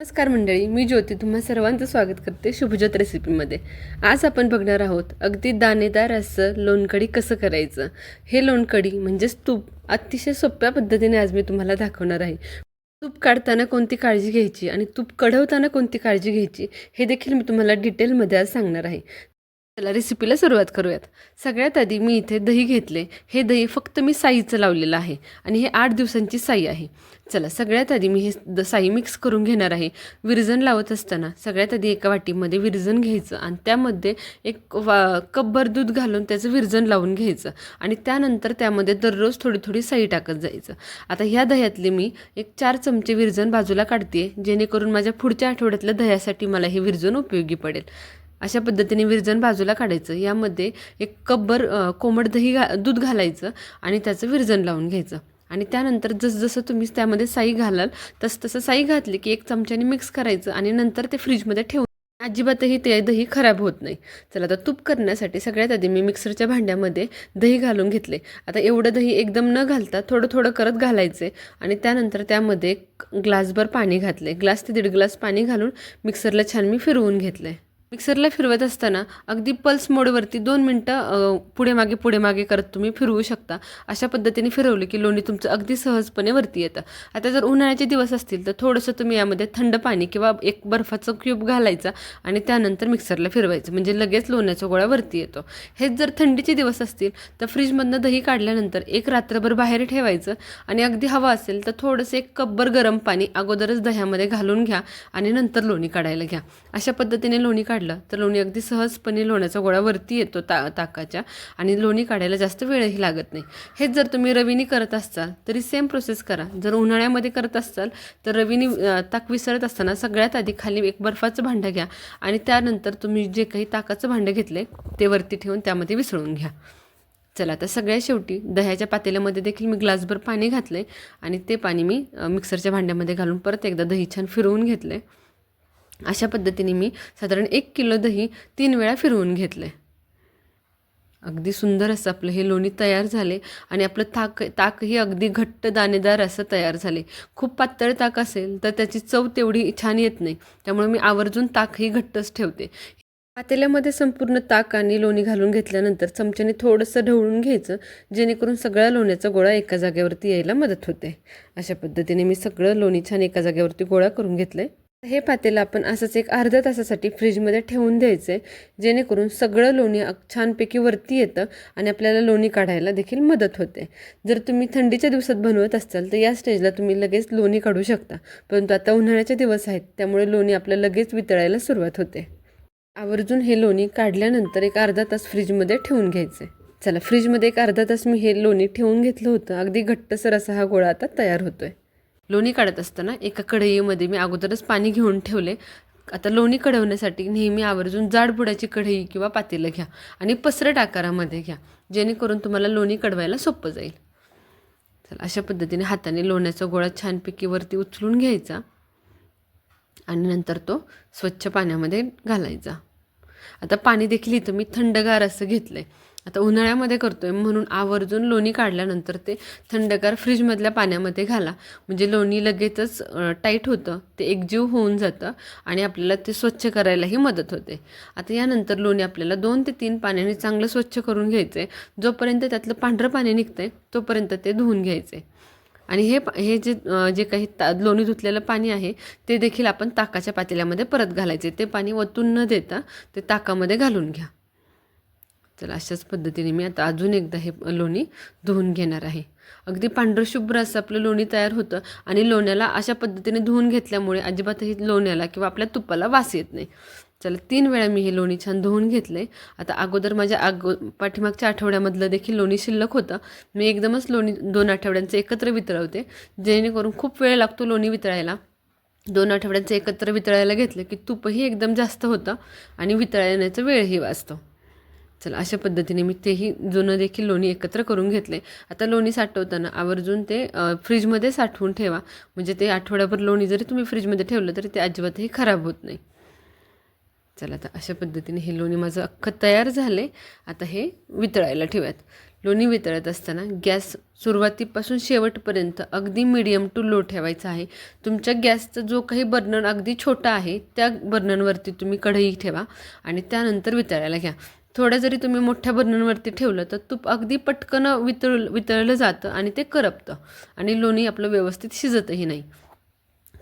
नमस्कार मंडळी मी ज्योती. तुम्हा सर्वांचं स्वागत करते शुभज्योत रेसिपीमध्ये आज आपण बघणार आहोत अगदी दाणेदार असं लोणकढी कसं करायचं? हे लोणकढी म्हणजेच तूप अतिशय सोप्या पद्धतीने आज मी तुम्हाला दाखवणार आहे. तूप काढताना कोणती काळजी घ्यायची आणि तूप कढवताना कोणती काळजी घ्यायची हे देखील मी तुम्हाला डिटेलमध्ये आज सांगणार आहे. चला रेसिपीला सुरुवात करूयात. सगळ्यात आधी मी इथे दही घेतले. हे दही फक्त मी साईचं लावलेलं आहे आणि हे आठ दिवसांची साई आहे. चला सगळ्यात आधी मी हे द साई मिक्स करून घेणार आहे. विरजण लावत असताना सगळ्यात आधी एका वाटीमध्ये विरजण घ्यायचं आणि त्यामध्ये एक वा कपभर दूध घालून त्याचं विरजण लावून घ्यायचं आणि त्यानंतर त्यामध्ये दररोज थोडी थोडी साई टाकत जायचं. आता ह्या दह्यातले मी एक चार चमचे विरजण बाजूला काढते जेणेकरून माझ्या पुढच्या आठवड्यातल्या दह्यासाठी मला हे विरजण उपयोगी पडेल. अशा पद्धतीने विरजण बाजूला काढायचं. यामध्ये एक कपभर कोमट दही घा दूध घालायचं आणि त्याचं विरजण लावून घ्यायचं. आणि त्यानंतर जसजसं तुम्ही त्यामध्ये साई घालाल तसं तसं साई घातली की एक चमच्याने मिक्स करायचं आणि नंतर ते फ्रीजमध्ये ठेवून अजिबातही ते दही खराब होत नाही. चला आता तूप करण्यासाठी सगळ्यात आधी मी मिक्सरच्या भांड्यामध्ये दही घालून घेतले. आता एवढं दही एकदम न घालता थोडं थोडं करत घालायचे आणि त्यानंतर त्यामध्ये ग्लासभर पाणी घातले. ग्लास ते दीड ग्लास पाणी घालून मिक्सरला छान मी फिरवून घेतले मिक्सरला फिरवत असताना अगदी पल्स मोडवरती दोन मिनटं पुढे मागे पुढे मागे करत तुम्ही फिरवू शकता. अशा पद्धतीने फिरवले की लोणी तुमचं अगदी सहजपणे वरती येतं. आता जर उन्हाळ्याचे दिवस असतील तर थोडंसं तुम्ही यामध्ये थंड पाणी किंवा एक बर्फाचं क्यूब घालायचा आणि त्यानंतर मिक्सरला फिरवायचं. म्हणजे लगेच लोण्याचा गोळा वरती येतो. हेच जर थंडीचे दिवस असतील तर फ्रीजमधनं दही काढल्यानंतर एक रात्रभर बाहेर ठेवायचं आणि अगदी हवा असेल तर थोडंसं एक कपभर गरम पाणी अगोदरच दह्यामध्ये घालून घ्या आणि नंतर लोणी काढायला घ्या. अशा पद्धतीने लोणी काढ काढलं तर लोणी अगदी सहजपणे लोण्याचा गोळा वरती येतो ता ताकाच्या आणि लोणी काढायला जास्त वेळही लागत नाही. हेच जर तुम्ही रवीनी करत असाल तरी सेम प्रोसेस करा. जर उन्हाळ्यामध्ये करत असाल तर रवीनी ताक विसरत असताना सगळ्यात आधी खाली एक बर्फाचं भांडं घ्या आणि त्यानंतर तुम्ही जे काही ताकाचं भांडं घेतलं ते वरती ठेवून त्यामध्ये विसळून घ्या. चला आता सगळ्या शेवटी दह्याच्या पातेल्यामध्ये देखील मी ग्लासभर पाणी घातले आणि ते पाणी मी मिक्सरच्या भांड्यामध्ये घालून परत एकदा दही छान फिरवून घेतलं आहे अशा पद्धतीने मी साधारण एक किलो दही तीन वेळा फिरवून घेतलं आहे अगदी सुंदर असं आपलं हे लोणी तयार झाले आणि आपलं ताक ताकही अगदी घट्ट दाणेदार असं तयार झाले. खूप पातळ ताक असेल तर त्याची चव तेवढी छान येत नाही. त्यामुळे मी आवर्जून ताकही घट्टच ठेवते. पातेल्यामध्ये संपूर्ण ताक आणि लोणी घालून घेतल्यानंतर चमच्याने थोडंसं ढवळून घ्यायचं जेणेकरून सगळ्या लोण्याचा गोळा एका जागेवरती यायला मदत होते. अशा पद्धतीने मी सगळं लोणी छान एका जागेवरती गोळा करून घेतलं आहे हे पातेलं आपण असंच एक अर्ध्या तासासाठी फ्रीजमध्ये ठेवून द्यायचं आहे. जेणेकरून सगळं लोणी छानपैकी वरती येतं आणि आपल्याला लोणी काढायला देखील मदत होते. जर तुम्ही थंडीच्या दिवसात बनवत असाल तर या स्टेजला तुम्ही लगेच लोणी काढू शकता. परंतु आता उन्हाळ्याचे दिवस आहेत त्यामुळे लोणी आपलं लगेच वितळायला सुरुवात होते. आवर्जून हे लोणी काढल्यानंतर एक अर्धा तास फ्रीजमध्ये ठेवून घ्यायचं आहे. चला फ्रीजमध्ये एक अर्धा तास मी हे लोणी ठेवून घेतलं होतं. अगदी घट्टसर असा हा गोळा आता तयार होतो आहे लोणी काढत असताना एका कढईमध्ये मी अगोदरच पाणी घेऊन ठेवले. आता लोणी कढवण्यासाठी नेहमी आवर्जून जाडबुडाची कढई किंवा पातेलं घ्या आणि पसरट आकारामध्ये घ्या जेणेकरून तुम्हाला लोणी कढवायला सोपं जाईल. चला अशा पद्धतीने हाताने लोण्याचा गोळा छानपैकी वरती उचलून घ्यायचा आणि नंतर तो स्वच्छ पाण्यामध्ये घालायचा. आता पाणी देखील इथं मी थंडगार असं घेतलं आहे आता उन्हाळ्यामध्ये करतो आहे म्हणून आवर्जून लोणी काढल्यानंतर ते थंडगार फ्रीजमधल्या पाण्यामध्ये घाला. म्हणजे लोणी लगेचच टाईट होतं ते एकजीव होऊन जातं आणि आपल्याला ते स्वच्छ करायलाही मदत होते. आता यानंतर लोणी आपल्याला दोन ते तीन पाण्याने चांगलं स्वच्छ करून घ्यायचं आहे जोपर्यंत त्यातलं पांढरं पाणी निघतं आहे तोपर्यंत ते धुवून घ्यायचं आहे आणि हे पा- हे जे जे काही ता लोणी धुतलेलं पाणी आहे ते देखील आपण ताकाच्या पातेल्यामध्ये परत घालायचे ते पाणी वतून न देता ते ताकामध्ये घालून घ्या. तर अशाच पद्धतीने मी आता अजून एकदा हे लोणी धुवून घेणार आहे. अगदी पांढरशुभ्र असं आपलं लोणी तयार होतं आणि लोण्याला अशा पद्धतीने धुवून घेतल्यामुळे अजिबातही लोण्याला किंवा आपल्या तुपाला वास येत नाही. चला तीन वेळा मी हे लोणी छान धुवून घेतले आता अगोदर माझ्या अगो पाठीमागच्या आठवड्यामधलं देखील लोणी शिल्लक होतं. मी एकदमच लोणी दोन आठवड्यांचं एकत्र वितळवते. जेणेकरून खूप वेळ लागतो लोणी वितळायला. दोन आठवड्यांचं एकत्र वितळायला घेतलं की तूपही एकदम जास्त होतं आणि वितळण्याचा वेळही वाचतो. चला अशा पद्धतीने मी तेही जुनं देखील लोणी एकत्र करून घेतले. आता लोणी साठवताना आवर्जून ते फ्रीजमध्ये साठवून ठेवा. म्हणजे ते आठवड्याभर लोणी जरी तुम्ही फ्रीजमध्ये ठेवलं तरी ते अजिबातही खराब होत नाही. चला आता अशा पद्धतीने हे लोणी माझं अख्खं तयार झाले. आता हे वितळायला ठेवूयात. लोणी वितळत असताना गॅस सुरुवातीपासून शेवटपर्यंत अगदी मिडियम टू लो ठेवायचा आहे. तुमच्या गॅसचा जो काही बर्नर अगदी छोटा आहे त्या बर्नरवरती तुम्ही कढई ठेवा आणि त्यानंतर वितळायला घ्या. थोडं जरी तुम्ही मोठ्या बर्नरवरती ठेवलं तर तूप अगदी पटकन वितळ वितळलं जातं आणि ते करपतं. आणि लोणी आपलं व्यवस्थित शिजतही नाही.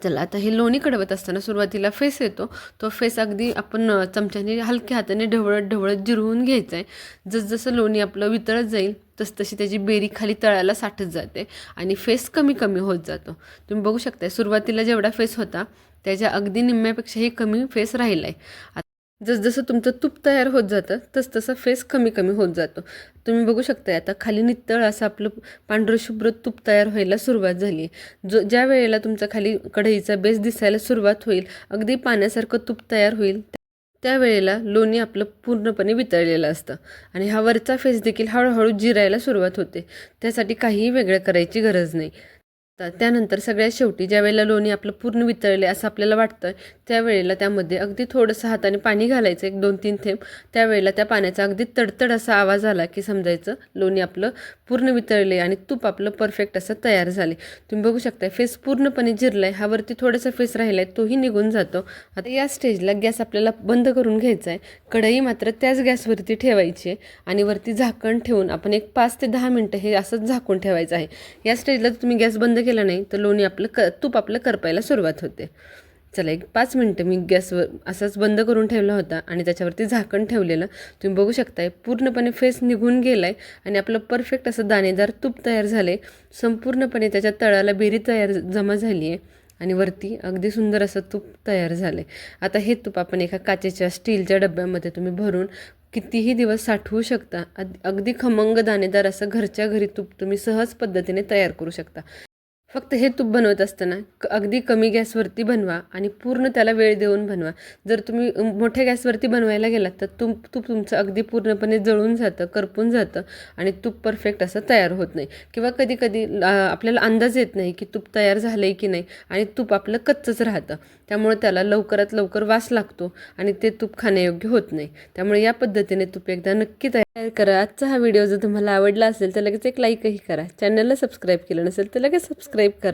चला आता हे लोणी कडवत असताना सुरुवातीला फेस येतो. तो फेस अगदी आपण चमच्याने हलक्या हाताने ढवळत ढवळत जिरवून घ्यायचा आहे जसजसं लोणी आपलं वितळत जाईल तसतशी त्याची बेरी खाली तळायला साठत जाते आणि फेस कमी कमी होत जातो. तुम्ही बघू शकता सुरुवातीला जेवढा फेस होता त्याच्या अगदी निम्म्यापेक्षाही कमी फेस राहिला आहे जसजसं तुमचं तूप तयार होत जातं तसतसं फेस कमी कमी होत जातो. तुम्ही बघू शकताय आता खाली नितळ असं आपलं पांढरं शुभ्र तूप तयार व्हायला सुरुवात झाली आहे. जो ज्या वेळेला तुमचा खाली कढईचा बेस दिसायला सुरुवात होईल अगदी पाण्यासारखं तूप तयार होईल त्यावेळेला लोणी आपलं पूर्णपणे वितळलेलं असतं. आणि हा वरचा फेस देखील हळूहळू जिरायला सुरुवात होते. त्यासाठी काहीही वेगळं करायची गरज नाही. तर त्यानंतर सगळ्यात शेवटी ज्या वेळेला लोणी आपलं पूर्ण वितळले असं आपल्याला वाटतं त्यावेळेला त्यामध्ये अगदी थोडंसं हाताने पाणी घालायचं एक दोन तीन थेंब. त्यावेळेला त्या पाण्याचा अगदी तडतड असा आवाज आला की समजायचं लोणी आपलं पूर्ण वितळले आणि तूप आपलं परफेक्ट असं तयार झाले. तुम्ही बघू शकता फेस पूर्णपणे जिरला आहे हा वरती थोडासा फेस राहिला आहे तोही निघून जातो. आता या स्टेजला गॅस आपल्याला बंद करून घ्यायचा आहे कढई मात्र त्याच गॅसवरती ठेवायची आहे आणि वरती झाकण ठेवून आपण एक पाच ते दहा मिनटं हे असंच झाकून ठेवायचं आहे. या स्टेजला तुम्ही गॅस बंद केलं नाही तर लोणी आपलं क तूप आपलं करपायला सुरुवात होते. चला एक पाच मिनटं मी गॅसवर असाच बंद करून ठेवला होता आणि त्याच्यावरती झाकण ठेवलेलं. तुम्ही बघू शकताय पूर्णपणे फेस निघून गेला आहे आणि आपलं परफेक्ट असं दाणेदार तूप तयार झालं आहे संपूर्णपणे त्याच्या तळाला बेरी तयार जमा झाली आहे आणि वरती अगदी सुंदर असं तूप तयार झालं आहे आता हे तूप आपण एका काचेच्या स्टीलच्या डब्यामध्ये तुम्ही भरून कितीही दिवस साठवू शकता. अगदी खमंग दाणेदार असं घरच्या घरी तूप तुम्ही सहज पद्धतीने तयार करू शकता. फक्त हे तूप बनवत असताना क अगदी कमी गॅसवरती बनवा आणि पूर्ण त्याला वेळ देऊन बनवा. जर तुम्ही मोठ्या गॅसवरती बनवायला गेलात तर तुम तूप तुमचं अगदी पूर्णपणे जळून जातं करपून जातं आणि तूप परफेक्ट असं तयार होत नाही. किंवा कधी कधी आपल्याला अंदाज येत नाही की तूप तयार झालं आहे की नाही आणि तूप आपलं कच्चंच राहतं. त्यामुळे त्याला लवकरात लवकर वास लागतो आणि ते तूप खाण्यायोग्य होत नाही. त्यामुळे या पद्धतीने तूप एकदा नक्की तयार करा. आजचा हा व्हिडिओ जर तुम्हाला आवडला असेल तर लगेच एक लाईकही करा. चॅनलला सबस्क्राईब केलं नसेल तर लगेच सबस्क्राईब करा.